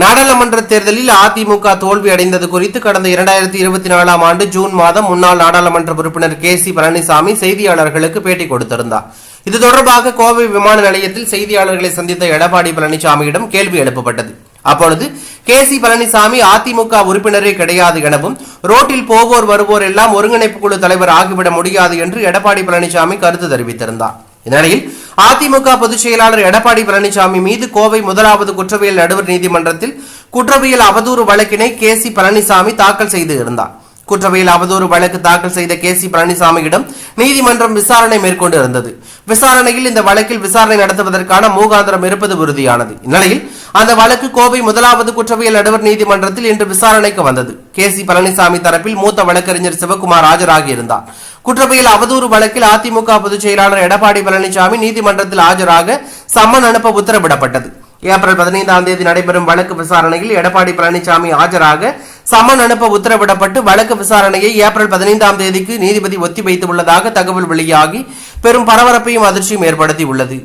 நாடாளுமன்ற தேர்தலில் அதிமுக தோல்வி அடைந்தது குறித்து கடந்த இரண்டாயிரத்தி இருபத்தி நாலாம் ஆண்டு ஜூன் மாதம் முன்னாள் நாடாளுமன்ற உறுப்பினர் கே சி பழனிசாமி செய்தியாளர்களுக்கு பேட்டி கொடுத்திருந்தார். இது தொடர்பாக கோவை விமான நிலையத்தில் செய்தியாளர்களை சந்தித்த எடப்பாடி பழனிசாமியிடம் கேள்வி எழுப்பப்பட்டது. அப்பொழுது கே சி பழனிசாமி அதிமுக உறுப்பினரே கிடையாது எனவும் ரோட்டில் போவோர் வருவோர் எல்லாம் ஒருங்கிணைப்பு குழு தலைவர் ஆகிவிட முடியாது என்று எடப்பாடி பழனிசாமி கருத்து தெரிவித்திருந்தார். இந்நிலையில் அதிமுக பொதுச் செயலாளர் எடப்பாடி பழனிசாமி மீது கோவை முதலாவது குற்றவியல் நடுவர் நீதிமன்றத்தில் குற்றவியல் அவதூறு வழக்கினை கே சி பழனிசாமி தாக்கல் செய்து இருந்தார். குற்றவியல் அவதூறு வழக்கு தாக்கல் செய்த கே சி பழனிசாமியிடம் நீதிமன்றம் விசாரணை மேற்கொண்டு இருந்தது விசாரணையில் இந்த வழக்கில் விசாரணை நடத்துவதற்கான மூகாந்திரம் இருப்பது உறுதியானது. இந்நிலையில் அந்த வழக்கு கோவை முதலாவது குற்றவியல் நடுவர் நீதிமன்றத்தில் இன்று விசாரணைக்கு வந்தது. கே சி பழனிசாமி தரப்பில் மூத்த வழக்கறிஞர் சிவகுமார் ஆஜராகியிருந்தார். குற்றவியல் அவதூறு வழக்கில் அதிமுக பொதுச் செயலாளர் எடப்பாடி பழனிசாமி நீதிமன்றத்தில் ஆஜராக சம்மன் அனுப்ப உத்தரவிடப்பட்டது. ஏப்ரல் பதினைந்தாம் தேதி நடைபெறும் வழக்கு விசாரணையில் எடப்பாடி பழனிசாமி ஆஜராக சம்மன் அனுப்ப உத்தரவிடப்பட்டு வழக்கு விசாரணையை ஏப்ரல் பதினைந்தாம் தேதிக்கு நீதிபதி ஒத்திவைத்து உள்ளதாக தகவல் வெளியாகி பெரும் பரபரப்பையும் அதிர்ச்சியும் ஏற்படுத்தி உள்ளது